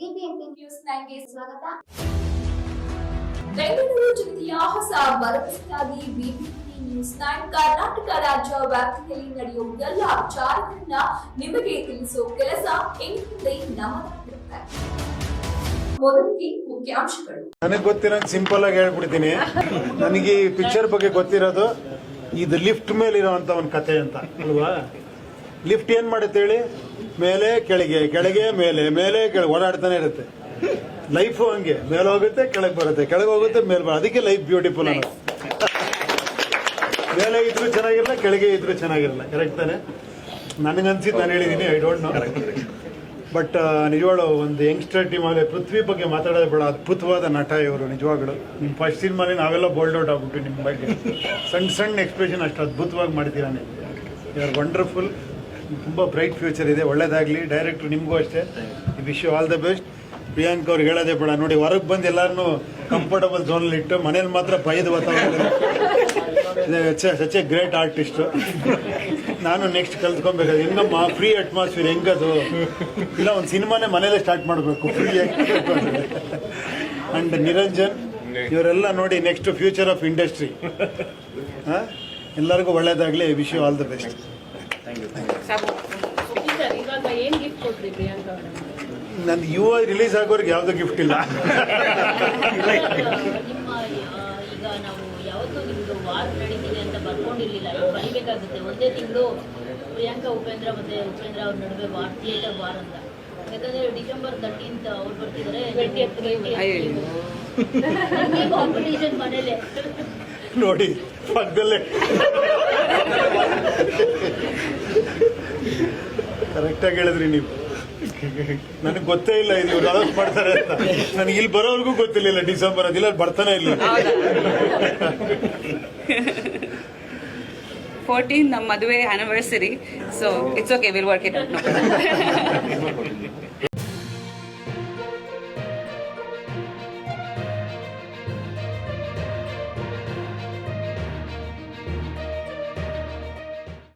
BBMP news ನೈನ್ಗೆ ಸ್ವಾಗತ. ಬೆಂಗಳೂರು ಜಿಲ್ಲೆಯ ಹೊಸ ಭರವಸೆಯಾಗಿ ಬಿಬಿಎಂಪಿ ನ್ಯೂಸ್ ನೈನ್ ಕರ್ನಾಟಕ ರಾಜ್ಯ ವ್ಯಾಪ್ತಿಯಲ್ಲಿ ನಡೆಯುವ ಎಲ್ಲ ವಿಚಾರಗಳನ್ನ ನಿಮಗೆ ತಿಳಿಸುವ ಕೆಲಸ ಇನ್ಮುಂದೆ ನಮ್ಮದಾಗಿರುತ್ತೆ ಮೊದಲಿಗೆ ಮುಖ್ಯಾಂಶಗಳು. ನನಗೆ ಗೊತ್ತಿರೋ ಸಿಂಪಲ್ ಆಗಿ ಹೇಳ್ಬಿಡ್ತೀನಿ. ನನಗೆ ಈ ಪಿಕ್ಚರ್ ಬಗ್ಗೆ ಗೊತ್ತಿರೋದು ಇದು ಲಿಫ್ಟ್ ಮೇಲೆ ಅಂತ ಒಂದು ಕತೆ ಅಂತ ಅಲ್ವಾ? ಲಿಫ್ಟ್ ಏನ್ ಮಾಡುತ್ತೆ ಹೇಳಿ? ಮೇಲೆ ಕೆಳಗೆ ಕೆಳಗೆ ಮೇಲೆ ಮೇಲೆ ಕೆಳಗೆ ಓಡಾಡ್ತಾನೆ ಇರುತ್ತೆ. ಲೈಫು ಹಂಗೆ. ಮೇಲೆ ಹೋಗುತ್ತೆ ಕೆಳಗೆ ಬರುತ್ತೆ. ಕೆಳಗೆ ಹೋಗುತ್ತೆ ಮೇಲೆ ಬರುತ್ತೆ. ಅದಕ್ಕೆ ಲೈಫ್ ಬ್ಯೂಟಿಫುಲ್ ಅನ್ನೋದು. ಮೇಲೆ ಇದ್ರೂ ಚೆನ್ನಾಗಿರಲ್ಲ ಕೆಳಗೆ ಇದ್ರೂ ಚೆನ್ನಾಗಿರಲ್ಲ. ಕರೆಕ್ಟ್ ತಾನೆ? ನನಗನ್ಸಿದ್ದು ನಾನು ಹೇಳಿದ್ದೀನಿ ಐ ಡೋಂಟ್ ನೋ ಬಟ್ ನಿಜವಾಳು ಒಂದು ಯಂಗ್ಸ್ಟರ್ ಟೀಮ್ ಅಲ್ಲಿ ಪೃಥ್ವಿ ಬಗ್ಗೆ ಮಾತಾಡೋದು ಬೇಡ ಅದ್ಭುತವಾದ ನಟ ಇವರು ನಿಜವಾಗ್ಲು. ನಿಮ್ಮ ಫಸ್ಟ್ ಸಿನಿಮಾಲಿ ನಾವೆಲ್ಲ ಬೋಲ್ಡ್ ಔಟ್ ಆಗ್ಬಿಟ್ಟು ನಿಮ್ಮ ಬಗ್ಗೆ. ಸಣ್ಣ ಸಣ್ಣ ಎಕ್ಸ್ಪ್ರೆಷನ್ ಅಷ್ಟು ಅದ್ಭುತವಾಗಿ ಮಾಡ್ತೀರಾ ನೀವು. ಯು ಆರ್ ವಂಡರ್ಫುಲ್ ತುಂಬ ಬ್ರೈಟ್ ಫ್ಯೂಚರ್ ಇದೆ ಒಳ್ಳೇದಾಗಲಿ. ಡೈರೆಕ್ಟ್ರು ನಿಮಗೂ ಅಷ್ಟೇ. ಈ wish all the best Priyank ಅವ್ರಿಗೆ ಹೇಳೋದೇ ಬೇಡ. ನೋಡಿ ಹೊರಗೆ ಬಂದು ಎಲ್ಲರನ್ನೂ ಕಂಫರ್ಟಬಲ್ ಝೋನಲ್ಲಿ ಇಟ್ಟು ಮನೇಲಿ ಮಾತ್ರ ಭಯದ ವಾತಾವರಣ ಸಚ್ ಎ ಗ್ರೇಟ್ ಆರ್ಟಿಸ್ಟ್ ನಾನು ನೆಕ್ಸ್ಟ್ ಕಲ್ತ್ಕೊಬೇಕಾದ್ರೆ ಹೆಂಗಮ್ಮ ಫ್ರೀ ಅಟ್ಮಾಸ್ಫಿಯರ್ ಹೆಂಗದು? ಇಲ್ಲ ಒಂದು ಸಿನಿಮಾನೇ ಮನೇಲೆ ಸ್ಟಾರ್ಟ್ ಮಾಡಬೇಕು. ಫ್ರೀ ಅಂಡ್ ನಿರಂಜನ್ ಇವರೆಲ್ಲ ನೋಡಿ ನೆಕ್ಸ್ಟ್ ಫ್ಯೂಚರ್ ಆಫ್ ಇಂಡಸ್ಟ್ರಿ ಎಲ್ಲರಿಗೂ ಒಳ್ಳೇದಾಗಲಿ. Wish you all the best ನಂದು ಯುವ ರಿಲೀಸ್ ಆಗೋರಿಗೆ ಯಾವ್ದು ಗಿಫ್ಟ್ ಇಲ್ಲ. ನಿಮ್ಮ ಈಗ ನಾವು ಯಾವತ್ತೂ ನಿಮ್ದು ವಾರ್ ನಡೀತಿದೆ ಅಂತ ಬರ್ಕೊಂಡಿರ್ಲಿಲ್ಲ ಈಗ ಬರಿಬೇಕಾಗುತ್ತೆ ಒಂದೇ ತಿಂಗಳು ಪ್ರಿಯಾಂಕಾ ಉಪೇಂದ್ರ ಮತ್ತೆ ಉಪೇಂದ್ರ ಅವ್ರ ನಡುವೆ ವಾರ್ ಥಿಯೇಟರ್ ವಾರ್ ಅಂತ ಯಾಕಂದ್ರೆ ಡಿಸೆಂಬರ್ ತರ್ಟೀನ್ತ್ ಅವ್ರು ಬರ್ತಿದ್ದಾರೆ ಕಾಂಪಿಟೇಷನ್ ಮನೇಲೆ ನೋಡಿ ಪಕ್ಕದಲ್ಲೇ. ಕರೆಕ್ಟಾಗಿ ಹೇಳಿದ್ರಿ ನೀವು. ನನಗೆ ಗೊತ್ತೇ ಇಲ್ಲ ಇದು ಇವ್ರು ಮಾಡ್ತಾರೆ ಅಂತ. ನನಗೆ ಇಲ್ಲಿ ಬರೋವರೆಗೂ ಗೊತ್ತಿರಲಿಲ್ಲ ಡಿಸೆಂಬರ್ ಅದಿಲ್ಲ ಬರ್ತಾನೆ ಇಲ್ಲ. ಫೋರ್ಟೀನ್ ನಮ್ಮ ಮದುವೆ anniversary so it's okay will work it out